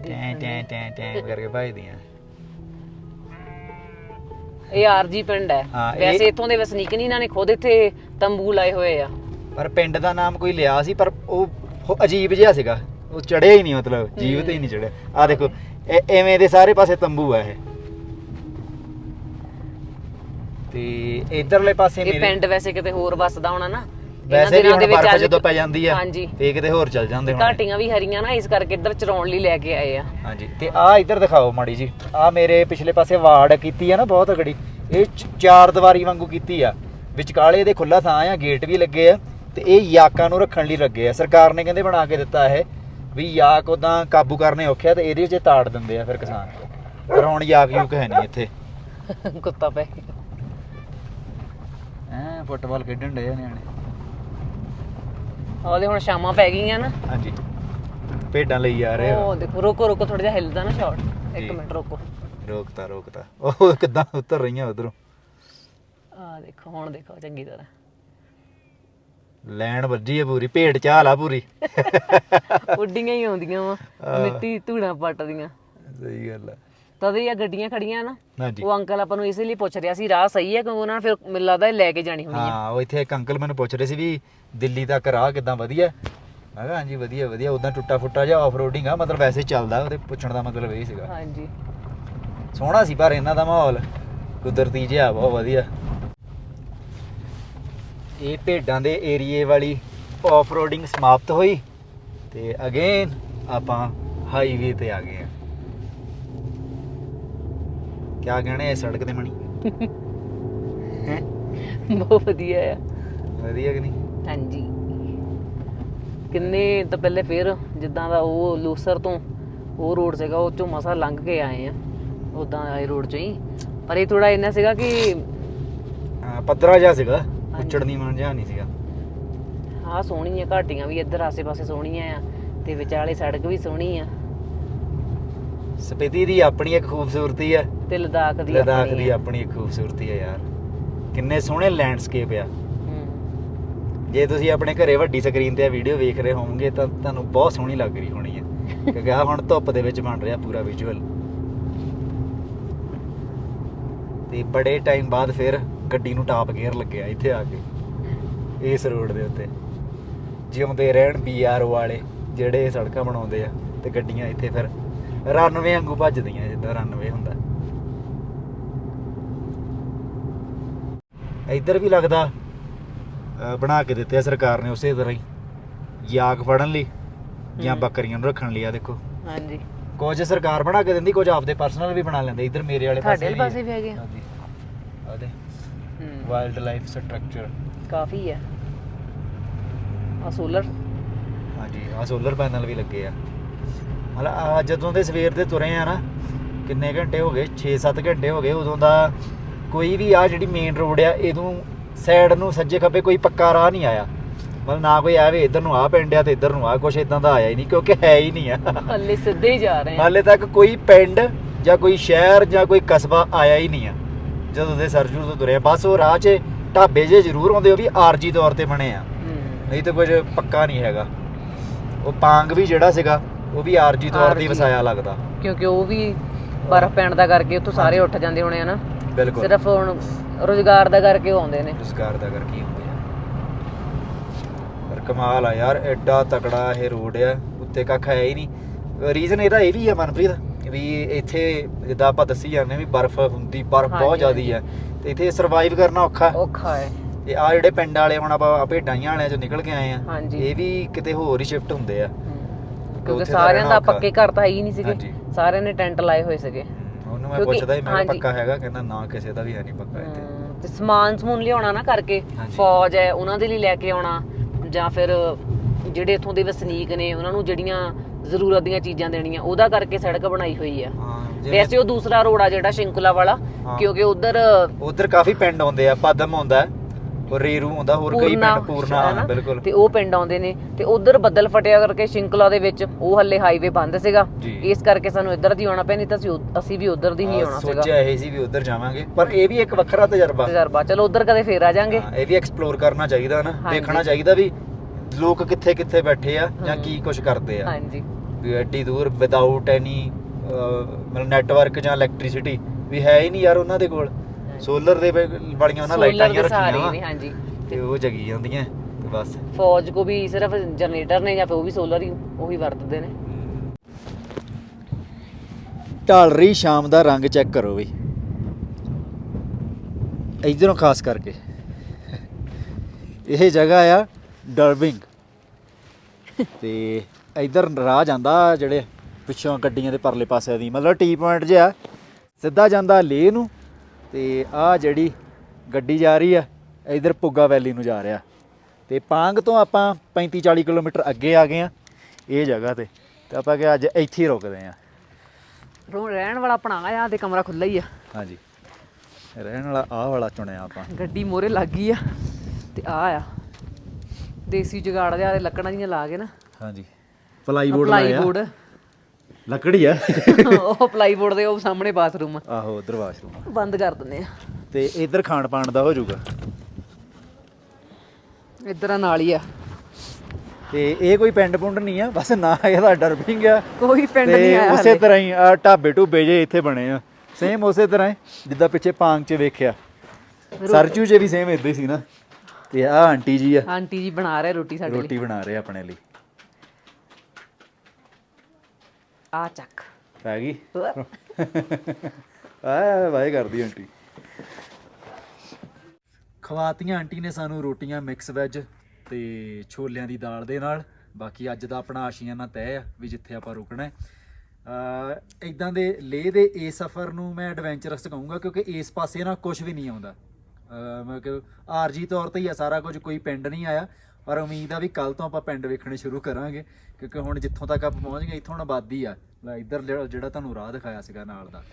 ਟੈਂ ਟੈਂ ਟੈਂ ਟੈਂ ਕਰਕੇ ਭਜਦੀਆਂ। ਇਹ ਆਰਜੀ ਪਿੰਡ ਹੈ। ਹਾਂ, ਇਹ- ਵੈਸੇ ਇੱਥੋਂ ਦੇ ਵਸਨੀਕ ਨਹੀਂ ਇਹਨਾਂ ਨੇ ਖੁਦ ਇੱਥੇ ਤੰਬੂ ਲਾਏ ਹੋਏ ਆ। ਪਰ ਪਿੰਡ ਦਾ ਨਾਮ ਕੋਈ ਲਿਆ ਸੀ ਪਰ ਉਹ ਉਹ ਅਜੀਬ ਜਿਹਾ ਸੀਗਾ। ਉਹ ਚੜਿਆ ਹੀ ਨਹੀਂ ਮਤਲਬ ਜੀਵਤ ਹੀ ਨਹੀਂ ਚੜਿਆ। ਆ ਦੇਖੋ ਇਹ ਐਵੇਂ ਦੇ ਸਾਰੇ ਪਾਸੇ ਤੰਬੂ ਆ ਇਹ। ਤੇ ਇਧਰਲੇ ਪਾਸੇ ਇਹ ਮੇਰੇ ਪਿੰਡ ਵੈਸੇ ਕਿਤੇ ਹੋਰ ਵਸਦਾ ਹੋਣਾ ਨਾ। ਇਹਨਾਂ ਵੈਸੇ ਵੀ ਦਿਨਾਂ ਦੇ ਹੁਣ ਵਿੱਚ ਬਰਫ਼ ਅੱਜ- ਜਦੋਂ ਪੈ ਜਾਂਦੀ ਆ ਹਾਂਜੀ। ਤੇ ਕਿਤੇ ਹੋਰ ਚੱਲ ਜਾਂਦੇ ਹੁਣ। ਘਾਟੀਆਂ ਵੀ ਹਰੀਆਂ ਨਾ ਇਸ ਕਰਕੇ ਇੱਧਰ ਚਰਾਉਣ ਲਈ ਲੈ ਕੇ ਆਏ ਆ। ਹਾਂਜੀ ਤੇ ਆ ਇੱਧਰ ਦਿਖਾਓ ਮਾੜੀ ਜੀ। ਆ ਮੇਰੇ ਪਿਛਲੇ ਪਾਸੇ ਵਾਰਡ ਕੀਤੀ ਆ ਨਾ ਬਹੁਤ ਤਗੜੀ ਇਹ ਚ- ਚਾਰ ਦੀਵਾਰੀ ਵਾਂਗੂ ਕੀਤੀ ਆ। ਵਿਚਕਾਲੇ ਇਹਦੇ ਖੁੱਲਾ ਥਾਂ ਆ ਗੇਟ ਵੀ ਲੱਗੇ ਆ ਤੇ ਇਹ ਯਾਕਾਂ ਨੂੰ ਰੱਖਣ ਲਈ ਲੱਗੇ ਆ। ਸਰਕਾਰ ਨੇ ਕਹਿੰਦੇ ਬਣਾ ਕੇ ਦਿੱਤਾ ਇਹ। ਵੀ ਯਾਕ ਉਦਾਂ ਕਾਬੂ ਕਰਨੇ ਔਖੇ ਆ ਤੇ ਇਹਦੇ 'ਚ ਤਾੜ ਦਿੰਦੇ ਆ ਫਿਰ ਕਿਸਾਨ। ਪਰ ਹੁਣ ਯਾਕ ਯੂਕ ਹੈ ਨਹੀਂ ਇੱਥੇ। ਕੁੱਤਾ ਪੈ ਐ ਫੁੱਟਬਾਲ ਖੇਡਣ ਡੇ ਆ ਨਿਆਣੇ। ਉਹਦੇ ਹੁਣ ਸ਼ਾਮਾਂ ਪੈ ਗਈਆਂ ਨਾ। ਹਾਂਜੀ। ਭੇਡਾਂ ਲਈ ਆ ਰਹੇ ਆ। ਉਹ ਦੇਖੋ ਰੁਕੋ ਰੁਕੋ ਥੋੜਾ ਜਿਹਾ ਹਿੱਲਦਾ ਨਾ ਸ਼ਾਟ। ਇੱਕ ਜੀ। ਮਿੰਟ ਰੁਕੋ। ਰੋਕਤਾ ਰੋਕਤਾ। ਉਹ ਕਿੱਦਾਂ ਉਤਰ ਰਹੀਆਂ ਉਧਰੋਂ? ਆ ਦੇਖੋ ਹੁਣ ਦੇਖੋ ਚੰਗੀ ਤਰ੍ਹਾਂ। ਲੈਣ ਵੱਜੀ ਹੈ ਪੂਰੀ ਭੇਡ ਚਾਲ ਆ ਪੂਰੀ। ਉੱਡੀਆਂ ਹੀ ਆਉਂਦੀਆਂ ਵਾ ਮਿੱਟੀ ਧੂਣਾ ਪੱਟਦੀਆਂ। ਸਹੀ ਗੱਲ ਹੈ ਤਦ ਇਹ ਗੱਡੀਆਂ ਖੜੀਆਂ ਨਾ ਹਾਂਜੀ। ਉਹ ਅੰਕਲ ਆਪਾਂ ਨੂੰ ਇਸੇ ਲਈ ਪੁੱਛ ਰਿਹਾ ਸੀ ਰਾਹ ਸਹੀ ਹੈ ਕਿਉਂਕਿ ਉਹਨਾਂ ਨੇ ਫਿਰ ਮੈਨੂੰ ਲੱਗਦਾ ਇਹ ਲੈ ਕੇ ਜਾਣੀ ਹੋਣੀ ਆ। ਹਾਂ ਉਹ ਇੱਥੇ ਇੱਕ ਅੰਕਲ ਮੈਨੂੰ ਪੁੱਛ ਰਹੇ ਸੀ ਵੀ ਦਿੱਲੀ ਤੱਕ ਰਾਹ ਕਿਦਾਂ ਵਧੀਆ? ਮੈਂ ਕਿਹਾ ਹਾਂਜੀ ਵਧੀਆ ਵਧੀਆ ਉਦਾਂ ਟੁੱਟਾ ਫੁੱਟਾ ਜਿਹਾ ਆਫ ਰੋਡਿੰਗ ਆ ਮਤਲਬ ਵੈਸੇ ਚੱਲਦਾ ਉਹਦੇ ਪੁੱਛਣ ਦਾ ਮਤਲਬ ਇਹ ਸੀਗਾ। ਹਾਂਜੀ। ਸੋਹਣਾ ਸੀ ਪਰ ਇਹਨਾਂ ਦਾ ਮਾਹੌਲ ਕੁਦਰਤੀ ਜਿਹਾ ਬਹੁਤ ਵਧੀਆ। ਇਹ ਭੇਡਾਂ ਦੇ ਏਰੀਏ ਵਾਲੀ ਆਫ ਰੋਡਿੰਗ ਸਮਾਪਤ ਹੋਈ ਤੇ ਅਗੇਨ ਆਪਾਂ ਹਾਈਵੇ ਤੇ ਆ ਗਏ ਆ। ਕਿਆ ਕਹਿਣੇ ਆ ਸੜਕ ਤੇ ਮਣੀ? [laughs] ਹੈਂ? ਬਹੁਤ ਵਧੀਆ ਆ। ਵਧੀਆ ਕਿ ਨਹੀਂ? ਹਾਂਜੀ। ਕਿੰਨੇ ਤਾਂ ਪਹਿਲੇ ਫਿਰ ਜਿੱਦਾਂ ਦਾ ਉਹ ਲੂਸਰ ਤੋਂ ਉਹ ਰੋਡ ਸੀਗਾ ਉਹ ਚੋਂ ਮਸਾ ਲੰਘ ਕੇ ਆਏ ਆ ਉਦਾਂ ਆਏ ਰੋਡ ਚੋਂ ਹੀ। ਪਰ ਇਹ ਥੋੜਾ ਇੰਨਾ ਸੀਗਾ ਕਿ ਹਾਂ, ਪੱਧਰਾ ਜਿਹਾ ਸੀਗਾ। ਉੱਚੜ ਦੀ ਮਾਨ ਜਿਹਾ ਨਹੀਂ ਸੀਗਾ। ਆਹ ਸੋਹਣੀਆਂ ਘਾਟੀਆਂ ਵੀ ਇੱਧਰ ਆਸੇ-ਪਾਸੇ ਸੋਹਣੀਆਂ ਆ ਤੇ ਵਿਚਾਲੇ ਸੜਕ ਵੀ ਸੋਹਣੀ ਆ। ਸਪੀਤੀ ਦੀ ਆਪਣੀ ਇੱਕ ਖੂਬਸੂਰਤੀ ਹੈ ਤੇ ਲਦਾਖ ਦੀ ਲਦਾਖ ਦੀ ਆ। ਆਪਣੀ ਇੱਕ ਖੂਬਸੂਰਤੀ ਹੈ ਯਾਰ। ਕਿੰਨੇ ਸੋਹਣੇ ਲੈਂਡਸਕੇਪ ਆ। ਜੇ ਤੁਸੀਂ ਆਪਣੇ ਘਰੇ ਵੱਡੀ ਸਕਰੀਨ ਤੇ ਆ ਵੀਡੀਓ ਵੇਖ ਰਹੇ ਹੋਵੋਗੇ ਤਾਂ ਤੁਹਾਨੂੰ ਬਹੁਤ ਸੋਹਣੀ ਲੱਗ ਰਹੀ ਹੋਣੀ ਹੈ [laughs] ਕਿਉਂਕਿ ਆ ਹੁਣ ਧੁੱਪ ਦੇ ਵਿੱਚ ਬਣ ਰਿਹਾ ਪੂਰਾ ਵਿਜ਼ੂਅਲ ਤੇ ਬੜੇ ਟਾਈਮ ਬਾਅਦ ਫਿਰ ਗੱਡੀ ਨੂੰ ਟਾਪ ਗੇਅਰ ਲੱਗਿਆ ਇੱਥੇ ਆ ਕੇ ਇਸ ਰੋਡ ਦੇ ਉੱਤੇ। ਜਿਉਂਦੇ ਰਹਿਣ ਬੀਆਰਓ ਵਾਲੇ ਜਿਹੜੇ ਸੜਕਾਂ ਬਣਾਉਂਦੇ ਆ ਤੇ ਗੱਡੀਆਂ ਇੱਥੇ ਫਿਰ ਰਨਵੇ ਵਾਂਗੂ ਭੱਜਦੀਆਂ ਜਿੱਦਾਂ ਰਨਵੇ ਹੁੰਦਾ। ਇੱਧਰ ਵੀ ਲੱਗਦਾ ਬਣਾ ਕੇ ਦਿੱਤੇ ਆ ਸਰਕਾਰ ਨੇ ਉਸੇ ਤਰ੍ਹਾਂ ਹੀ। ਯਾਕ ਫੜਨ ਲਈ ਜਾਂ। ਬੱਕਰੀਆਂ ਨੂੰ ਰੱਖਣ ਲਈ ਆ ਦੇਖੋ। ਹਾਂਜੀ। ਕੁਝ ਸਰਕਾਰ ਬਣਾ ਕੇ ਦਿੰਦੀ ਕੁਝ ਆਪਦੇ ਪਰਸਨਲ ਵੀ ਬਣਾ ਲੈਂਦੇ ਇੱਧਰ ਮੇਰੇ ਵਾਲੇ ਤੁਹਾਡੇ ਪਾਸੇ ਵਾਲੇ ਪਾਸੇ ਵੀ ਹੈਗੇ ਆ? ਹਾਂਜੀ। ਆਦੇ ਹੂੰ ਵਾਈਲਡ ਲਾਈਫ ਸਟਰਕਚਰ ਕਾਫੀ ਆ ਆ ਸੋਲਰ ਹਾਂਜੀ ਆ ਸੋਲਰ ਪੈਨਲ ਵੀ ਲੱਗੇ ਆ। ਮਤਲਬ ਆ ਜਦੋਂ ਦੇ ਸਵੇਰ ਦੇ ਤੁਰੇ ਆ ਨਾ ਕਿੰਨੇ ਘੰਟੇ ਹੋ ਗਏ? 6-7 ਘੰਟੇ ਹੋ ਗਏ ਉਦੋਂ ਦਾ। ਕੋਈ ਵੀ ਆ ਜਿਹੜੀ ਮੇਨ ਰੋਡ ਆ ਇਹਨੂੰ ਸਾਈਡ ਨੂੰ ਸੱਜੇ ਖੱਬੇ ਕੋਈ ਪੱਕਾ ਰਾਹ ਨਹੀਂ ਆਇਆ। ਮਤਲਬ ਨਾ ਕੋਈ ਆਵੇ ਇੱਧਰ ਨੂੰ ਆ ਪਿੰਡ ਆ ਤੇ ਇੱਧਰ ਨੂੰ ਆ ਕੁਛ ਇਦਾਂ ਦਾ ਆਇਆ ਹੀ ਨਹੀਂ ਕਿਉਂਕਿ ਹੈ ਹੀ ਨਹੀਂ ਆ। ਹੱਲੇ ਸਿੱਧੇ ਹੀ ਜਾ ਰਹੇ ਆ। ਹਾਲੇ ਤੱਕ ਕੋਈ ਪਿੰਡ ਜਾਂ ਕੋਈ ਸ਼ਹਿਰ ਜਾਂ ਕੋਈ ਕਸਬਾ ਆਇਆ ਹੀ ਨਹੀਂ ਆ। ਜਦੋਂ ਦੇ ਸਰਜੂ ਤੋਂ ਤੁਰੇ ਆ ਬਸ ਉਹ ਰਾਹ 'ਚ ਢਾਬੇ ਜੇ ਜ਼ਰੂਰ ਆਉਂਦੇ ਉਹ ਵੀ ਆਰਜੀ ਤੌਰ ਤੇ ਬਣੇ ਆ। ਨਹੀਂ ਤਾਂ ਕੁਝ ਪੱਕਾ ਨਹੀਂ ਹੈਗਾ। ਉਹ ਪਾਂਗ ਵੀ ਜਿਹੜਾ ਸੀਗਾ ਉਹ ਵੀ ਆਰਜੀ ਤੌਰ ਤੇ ਵਸਾਇਆ ਲੱਗਦਾ। ਕਿਉਂਕਿ ਉਹ ਵੀ ਬਰਫ਼ ਪੈਣ ਦਾ ਕਰਕੇ ਉੱਥੋਂ ਸਾਰੇ ਉੱਠ ਜਾਂਦੇ ਹੋਣੇ ਆ ਨਾ। ਬਿਲਕੁਲ। ਸਿਰਫ ਹੁਣ ਰੋਜ਼ਗਾਰ ਦਾ ਕਰਕੇ ਆਉਂਦੇ ਨੇ। ਰੁਜ਼ਗਾਰ ਦਾ ਕਰਕੇ ਹੁੰਦੇ ਆ। ਪਰ ਕਮਾਲ ਆ ਯਾਰ ਐਡਾ ਤਕੜਾ ਇਹ ਰੋਡ ਆ ਉੱਤੇ ਕੱਖ ਹੈ ਹੀ ਨਹੀਂ। ਰੀਜ਼ਨ ਇਹਦਾ ਇਹ ਵੀ ਆ ਮਨਪ੍ਰੀਤ? ਵੀ ਇੱਥੇ ਜਿੱਦਾਂ ਆਪਾਂ ਦੱਸੀ ਜਾਂਦੇ ਵੀ ਬਰਫ਼ ਹੁੰਦੀ ਬਰਫ਼ ਬਹੁਤ ਜ਼ਿਆਦੀ ਹੈ ਤੇ ਇੱਥੇ ਸਰਵਾਈਵ ਕਰਨਾ ਔਖਾ ਹੈ। ਔਖਾ ਹੈ ਤੇ ਆ ਜਿਹੜੇ ਪਿੰਡ ਵਾਲੇ ਹੁਣ ਆਪਾਂ ਭੇਡਾਂ ਵਾਲਿਆਂ ਚੋਂ ਨਿਕਲ ਕੇ ਆਏ ਆ। ਇਹ ਵੀ ਕਿਤੇ ਹੋਰ ਹੀ ਸ਼ਿਫਟ ਹੁੰਦੇ ਆ ਹੂੰ। ਕਿਉਂਕਿ ਸਾਰਿਆਂ ਦਾ। ਪੱਕੇ ਘਰ ਤਾਂ ਹੈ ਹੀ ਨਹੀਂ ਸੀਗੇ। ਸਾਰਿਆਂ ਨੇ ਟੈਂਟ ਲਾਏ ਹੋਏ ਸੀਗੇ ਉਹਨੂੰ ਮੈਂ ਪੁੱਛਦਾ ਸੀ ਮੈਂ ਕਿਹਾ ਹਾਂਜੀ। ਪੱਕਾ ਹੈਗਾ ਕਹਿੰਦਾ ਨਾ ਕਿਸੇ ਦਾ ਵੀ ਹੈ ਨਹੀਂ ਪੱਕਾ ਇੱਥੇ ਤੇ ਸਮਾਨ ਸਮੂਨ ਲਿਆਉਣਾ ਨਾ ਕਰਕੇ। ਫੌਜ ਹੈ ਉਹਨਾਂ ਦੇ ਲਈ ਲੈ ਕੇ ਆਉਣਾ ਜਾਂ ਫਿਰ ਜਿਹੜੇ ਇੱਥੋਂ ਦੇ ਵਸਨੀਕ ਨੇ ਉਹਨਾਂ ਨੂੰ ਜਿਹੜੀਆਂ ਜ਼ਰੂਰਤ ਦੀਆਂ ਚੀਜ਼ਾਂ ਦੇਣੀਆਂ ਉਹਦਾ ਕਰਕੇ ਸੜਕ ਬਣਾਈ ਹੋਈ ਆ। ਹਾਂ ਵੈਸੇ ਉਹ ਦੂਸਰਾ ਰੋਡ ਆ ਜਿਹੜਾ ਸ਼ਿੰਕੁਲਾ ਵਾਲਾ। ਕਿਉਂਕਿ ਉਧਰ ਉਧਰ ਕਾਫੀ ਪਿੰਡ ਆਉਂਦੇ ਆ ਪਦਮ ਆਉਂਦਾ ਔਰ ਰੇਰੂ ਆਉਂਦਾ ਹੋਰ ਕਈ ਪਿੰਡ ਪੂਰਨਾ ਬਿਲਕੁਲ। ਤੇ ਉਹ ਪਿੰਡ ਆਉਂਦੇ ਨੇ ਤੇ ਉਧਰ ਬੱਦਲ ਫਟਿਆ ਕਰਕੇ ਸ਼ਿੰਕਲਾ ਦੇ ਵਿੱਚ ਉਹ ਹੱਲੇ ਹਾਈਵੇ ਬੰਦ ਸੀਗਾ। ਇਸ ਕਰਕੇ ਸਾਨੂੰ ਇੱਧਰ ਦੀ ਆਉਣਾ ਪਿਆ ਨਹੀਂ ਤਾਂ ਅਸੀਂ ਅਸੀਂ ਵੀ ਉਧਰ ਦੀ ਹੀ ਆਉਣਾ ਸੀਗਾ। ਸੋਚਿਆ ਇਹ ਸੀ ਵੀ ਉਧਰ ਜਾਵਾਂਗੇ ਪਰ ਇਹ ਵੀ ਇੱਕ ਵੱਖਰਾ ਤਜਰਬਾ। ਤਜਰਬਾ ਚਲੋ ਉਧਰ ਕਦੇ ਫੇਰ ਆ ਜਾਾਂਗੇ। ਇਹ ਵੀ ਐਕਸਪਲੋਰ ਕਰਨਾ ਚਾਹੀਦਾ ਨਾ। ਦੇਖਣਾ ਚਾਹੀਦਾ ਵੀ ਲੋਕ ਕਿੱਥੇ ਕਿੱਥੇ ਬੈਠੇ ਆ ਜਾਂ। ਕੀ ਕੁਝ ਕਰਦੇ ਆ? ਹਾਂਜੀ। ਵੀ ਐਡੀ ਦੂਰ ਵਿਦਆਊਟ ਐਨੀ ਮਤਲਬ ਨੈਟਵਰਕ ਜਾਂ ਇਲੈਕਟ੍ਰਿਸਿਟੀ ਵੀ ਹੈ ਹੀ ਨਹੀਂ ਯਾਰ ਉਹਨਾਂ ਦੇ ਕੋਲ। ਸੋਲਰ ਦੇ ਵੇ- ਵਾਲੀਆਂ ਉਹਨਾਂ ਲਾਈਟਾਂ ਸਹਾਰੇ ਰੱਖੀਆਂ ਨੇ ਵਾ। ਹਾਂਜੀ। ਤੇ ਉਹ ਜਗੀ ਜਾਂਦੀਆਂ ਤੇ ਬਸ। ਫੌਜ ਕੋ ਵੀ ਸਿਰਫ ਜਨਰੇਟਰ ਨੇ ਜਾਂ ਫਿਰ ਉਹ ਵੀ ਸੋਲਰ ਹੀ ਉਹੀ ਵਰਤਦੇ ਨੇ। ਢਲ ਰਹੀ ਸ਼ਾਮ ਦਾ ਰੰਗ ਚੈੱਕ ਕਰੋ ਬਈ ਇਧਰੋਂ ਖਾਸ ਕਰਕੇ। ਇਹ ਜਗ੍ਹਾ ਆ ਡਰਬਿੰਗ ਤੇ ਇਧਰ ਰਾਹ ਜਾਂਦਾ ਜਿਹੜੇ ਪਿੱਛੋਂ ਗੱਡੀਆਂ ਦੇ ਪਰਲੇ ਪਾਸੇ ਦੀ ਮਤਲਬ ਟੀ ਪੁਆਇੰਟ ਜਿਹਾ। ਸਿੱਧਾ ਜਾਂਦਾ ਲੇ ਨੂੰ ਤੇ ਆ ਜਿਹੜੀ ਗੱਡੀ ਜਾ ਰਹੀ ਆ ਇਧਰ ਪੁੱਗਾ ਵੈਲੀ ਨੂੰ ਜਾ ਰਿਹਾ। ਤੇ ਪਾਂਗ ਤੋਂ ਆਪਾਂ 35 40 ਕਿਲੋਮੀਟਰ ਅੱਗੇ ਆ ਗਏ ਆ ਇਹ ਜਗ੍ਹਾ ਤੇ। ਤੇ ਆਪਾਂ ਕਿ ਅੱਜ ਇੱਥੇ ਹੀ ਰੁਕਦੇ ਆ। ਰੋ ਰਹਿਣ ਵਾਲਾ ਆਪਣਾ ਆ ਤੇ ਕਮਰਾ ਖੁੱਲਾ ਹੀ ਆ। ਹਾਂਜੀ। ਰਹਿਣ ਵਾਲਾ ਆਹ ਵਾਲਾ ਚੁਣਿਆ ਆਪਾਂ। ਗੱਡੀ ਮੋਰੇ ਲੱਗ ਗਈ ਆ ਤੇ ਆ ਆ। ਦੇਸੀ ਜੁਗਾੜ ਦੇ ਆ ਲੱਕੜਾਂ ਜੀਆਂ ਲਾ ਕੇ ਨਾ। ਹਾਂਜੀ। ਪਲਾਈਬੋਰਡ ਲਾਇਆ। ਪਲਾਈਬੋਰਡ ਲੱਕੜੀ ਆ। [laughs] ਉਹ ਪਲਾਈਬੋਰਡ ਦੇ ਉਹ ਸਾਹਮਣੇ ਬਾਥਰੂਮ ਆਹੋ ਉਧਰ ਵਾਸ਼ਰੂਮ ਬੰਦ ਕਰ ਦਿੰਦੇ ਆ। ਤੇ ਇੱਧਰ ਖਾਣ ਪਾਣ ਦਾ ਹੋ ਜਾਊਗਾ। ਇਧਰ ਨਾਲ ਹੀ ਆ। ਤੇ ਇਹ ਕੋਈ ਪਿੰਡ ਪੁੰਡ ਨਹੀਂ ਆ ਬਸ ਨਾ ਇਹਦਾ ਡਰਬਿੰਗ ਆ ਕੋਈ ਪਿੰਡ ਤੇ ਨਹੀਂ ਆਇਆ ਉਸੇ। ਤਰ੍ਹਾਂ ਹੀ ਆ ਢਾਬੇ ਢੂਬੇ ਜੇ ਇੱਥੇ ਬਣੇ ਆ। ਸੇਮ ਉਸੇ ਤਰ੍ਹਾਂ ਹੀ ਜਿੱਦਾਂ ਪਿੱਛੇ ਪਾਂਗ 'ਚ ਵੇਖਿਆ। ਸਰਚੂ 'ਚ ਵੀ ਸੇਮ ਇਦਾਂ ਹੀ ਸੀ ਨਾ। ਤੇ ਆ ਆਂਟੀ ਜੀ ਆ। ਆਂਟੀ ਜੀ ਬਣਾ ਰਹੇ ਰੋਟੀ ਸਾਡੇ ਲਈ। ਰੋਟੀ ਬਣਾ ਰਹੇ ਆ ਆਪਣੇ ਲਈ। ਆ ਚੱਕ। ਪੈ ਗਈ? ਆ ਵਾਏ ਕਰਦੀ ਆਂਟੀ। ਖਵਾਤੀਆਂ ਆਂਟੀ ਨੇ ਸਾਨੂੰ ਰੋਟੀਆਂ ਮਿਕਸ ਵੈਜ ਤੇ ਛੋਲਿਆਂ ਦੀ ਦਾਲ ਦੇ ਨਾਲ। ਬਾਕੀ ਅੱਜ ਦਾ ਆਪਣਾ ਆਸ਼ੀਆਨਾ ਤੈਅ ਆ ਵੀ ਜਿੱਥੇ ਆਪਾਂ ਰੁਕਣਾ ਹੈ। ਅ ਇਦਾਂ ਦੇ ਲੇਹ ਦੇ ਇਸ ਸਫ਼ਰ ਨੂੰ ਮੈਂ ਐਡਵੈਂਚਰਸ ਕਹੂੰਗਾ ਕਿਉਂਕਿ ਇਸ ਪਾਸੇ ਨਾ ਕੁਝ ਵੀ ਨਹੀਂ ਆਉਂਦਾ। ਅ ਮੈਂ ਕਿ ਆਰਜੀ ਤੌਰ ਤੇ ਹੀ ਆ ਸਾਰਾ ਕੁਝ ਕੋਈ ਪਿੰਡ ਨਹੀਂ ਆਇਆ। ਪਰ ਉਮੀਦ ਆ ਵੀ ਕੱਲ ਤੋਂ ਆਪਾਂ ਪਿੰਡ ਵੇਖਣੇ ਸ਼ੁਰੂ ਕਰਾਂਗੇ ਕਿਉਂਕਿ ਹੁਣ ਜਿੱਥੋਂ ਤੱਕ ਆਪਾਂ ਪਹੁੰਚ ਗਏ ਇੱਥੋਂ ਆਬਾਦੀ ਆ। ਲੈ ਇੱਧਰ ਜਿਹੜਾ ਤੁਹਾਨੂੰ ਰਾਹ ਦਿਖਾਇਆ ਸੀਗਾ ਨਾਲ ਦਾ।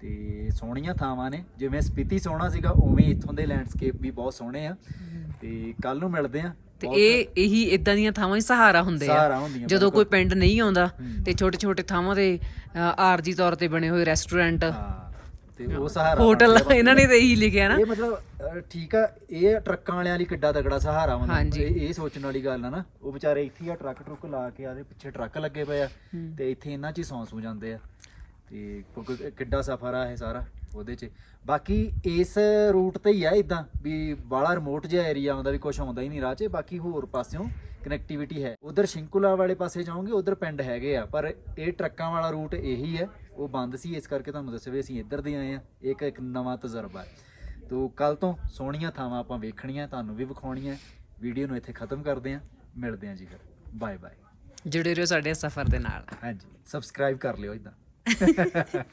ਤੇ ਸੋਹਣੀਆਂ ਥਾਵਾਂ ਨੇ ਜਿਵੇਂ ਸਪੀਤੀ ਸੋਹਣਾ ਸੀਗਾ ਉਵੇਂ ਇੱਥੋਂ ਦੇ ਲੈਂਡਸਕੇਪ ਵੀ ਬਹੁਤ ਸੋਹਣੇ ਆ। ਤੇ ਕੱਲ ਨੂੰ ਮਿਲਦੇ ਆ। ਤੇ ਇਹ ਇਹੀ ਇਦਾਂ ਦੀਆਂ ਥਾਵਾਂ ਹੀ ਸਹਾਰਾ ਹੁੰਦੇ ਆ। ਜਦੋਂ ਕੋਈ ਪਿੰਡ ਨਹੀਂ ਆਉਂਦਾ। ਤੇ ਛੋਟੇ ਛੋਟੇ ਥਾਵਾਂ ਤੇ ਆਰਜੀ ਤੌਰ ਤੇ ਬਣੇ ਹੋਏ ਰੈਸਟੋਰੈਂਟ ਤੇ ਉਹ ਸਹਾਰਾ ਹੋਟਲ ਇਹਨਾਂ ਨੇ ਤਾਂ ਇਹੀ ਲਿਖਿਆ ਨਾ। ਇਹ ਮਤਲਬ ਅਹ, ਠੀਕ ਆ ਇਹ ਟਰੱਕਾਂ ਵਾਲਿਆਂ ਲਈ ਕਿੱਡਾ ਤਗੜਾ ਸਹਾਰਾ ਹਾਂਜੀ। ਇਹ ਇਹ ਸੋਚਣ ਵਾਲੀ ਗੱਲ ਆ ਨਾ। ਉਹ ਵਿਚਾਰੇ ਇੱਥੇ ਹੀ ਆ ਟਰੱਕ ਟਰੁੱਕ ਲਾ ਕੇ ਆਦੇ ਪਿੱਛੇ ਟਰੱਕ ਲੱਗੇ ਪਏ ਆ। ਤੇ ਇੱਥੇ ਇਹਨਾਂ 'ਚ ਹੀ ਸੌਂ ਸੂ ਜਾਂਦੇ ਆ। ਤੇ ਕਿਉਂਕਿ ਕਿੱਡਾ ਸਫ਼ਰ ਆ ਇਹ ਸਾਰਾ ਉਹਦੇ 'ਚ। ਬਾਕੀ ਇਸ ਰੂਟ ਤੇ ਹੀ ਆ ਇਦਾਂ ਵੀ ਬਾਲਾ ਰਿਮੋਟ ਜਿਹਾ ਏਰੀਆ ਆਉਂਦਾ ਵੀ ਕੁਝ ਆਉਂਦਾ ਹੀ ਨਹੀਂ ਰਾਹ 'ਚ। ਬਾਕੀ ਹੋਰ ਪਾਸਿਓਂ ਕਨੈਕਟੀਵਿਟੀ ਹੈ। ਉਧਰ ਸ਼ਿੰਕੁਲਾ ਵਾਲੇ ਪਾਸੇ ਜਾਓਗੇ ਉਧਰ ਪਿੰਡ ਹੈਗੇ ਆ। ਪਰ ਇਹ ਟਰੱਕਾਂ ਵਾਲਾ ਰੂਟ ਇਹੀ ਹੈ। ਉਹ ਬੰਦ ਸੀ ਇਸ ਕਰਕੇ ਤੁਹਾਨੂੰ ਦੱਸਿਆ ਵੀ ਅਸੀਂ ਇੱਧਰ ਦੇ ਆਏ ਆ ਇੱਕ ਇੱਕ ਨਵਾਂ ਤਜਰਬਾ ਹੈ। ਤੋ ਕੱਲ ਤੋਂ ਸੋਹਣੀਆਂ ਥਾਵਾਂ ਆਪਾਂ ਵੇਖਣੀਆਂ ਤੁਹਾਨੂੰ ਵੀ ਵਿਖਾਉਣੀਆਂ ਵੀਡੀਓ ਨੂੰ ਇੱਥੇ ਖਤਮ ਕਰਦੇ ਹਾਂ। ਮਿਲਦੇ ਹਾਂ ਜੀ ਫਿਰ। Bye bye. ਜੁੜੇ ਰਹੋ ਸਾਡੇ ਸਫ਼ਰ ਦੇ ਨਾਲ। ਹਾਂਜੀ। ਸਬਸਕ੍ਰਾਈਬ ਕਰ ਲਿਓ ਇਦਾਂ [laughs]